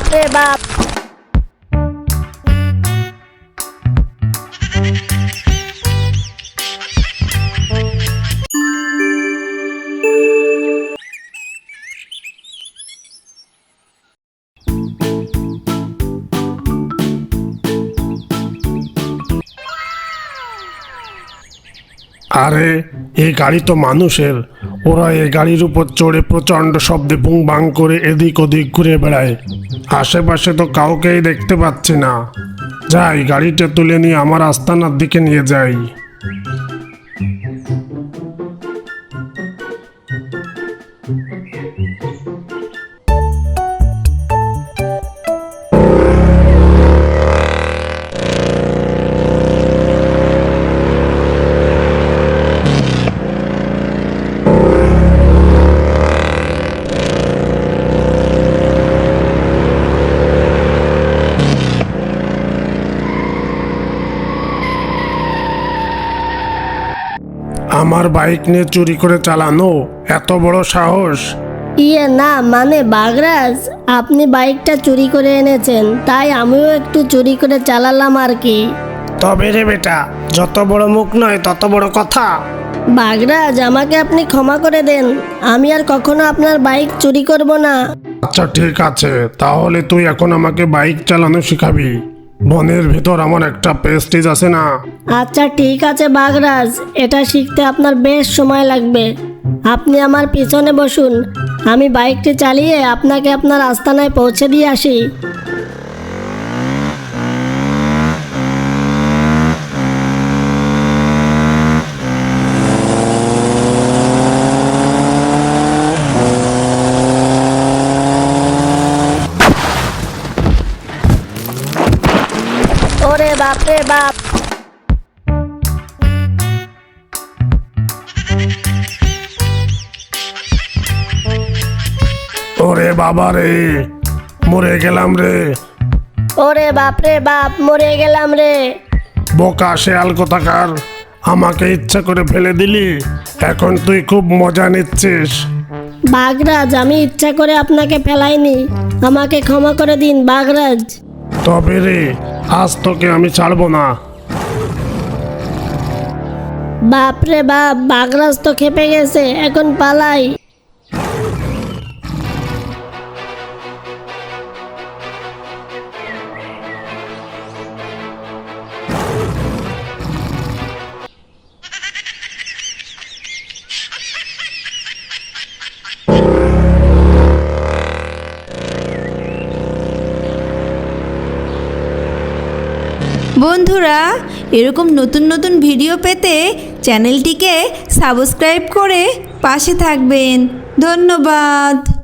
বাপরে বাপ। আরে এই গাড়ি তো মানুষের। ওরা এই গাড়ির উপর চড়ে প্রচণ্ড শব্দে বুং বাং করে এদিক ওদিক ঘুরে বেড়ায়। আশেপাশে তো কাউকেই দেখতে পাচ্ছি না। যাই, গাড়িটা তুলে নিয়ে আমার আস্তানার দিকে নিয়ে যাই। আমার বাইক নিয়ে চুরি করে চালানো? এত বড় সাহস। ইয়ে না মানে বাগরাজ আপনি বাইকটা চুরি করে এনেছেন তাই আমিও একটু চুরি করে চালালাম আর কি। তবে রে বেটা যত বড় মুখ নয় তত বড় কথা। বাগরাজ আমাকে আপনি ক্ষমা করে দেন আমি আর কখনো আপনার বাইক চুরি করব না। আচ্ছা ঠিক আছে তাহলে তুই এখন আমাকে বাইক চালানো শিখাবি। বনের ভিতর এমন একটা পেস্টিজ আছে না? আচ্ছা ঠিক আছে বাগরাজ, এটা শিখতে আপনার বেশ সময় লাগবে। আপনি আমার পিছনে বসুন, আমি বাইকটি চালিয়ে আপনাকে আপনার আস্তানায় পৌঁছে দিয়ে আসি। বাপ। ওরে বাবা রে মরে গেলাম রে। ওরে বাপরে বাপ মরে গেলাম রে। বোকা শেয়াল কোথাকার আমাকে ইচ্ছা করে ফেলে দিলি এখন তুই খুব মজা নিচ্ছিস। বাগরাজ আমি ইচ্ছা করে আপনাকে ফেলাইনি আমাকে ক্ষমা করে দিন বাগরাজ। তবে রে আজ তোকে আমি ছাড়বো না। বাপরে বাপ বাগরাজ তো খেপে গেছে এখন পালাই। বন্ধুরা এরকম নতুন নতুন ভিডিও পেতে চ্যানেলটিকে সাবস্ক্রাইব করে পাশে থাকবেন। ধন্যবাদ।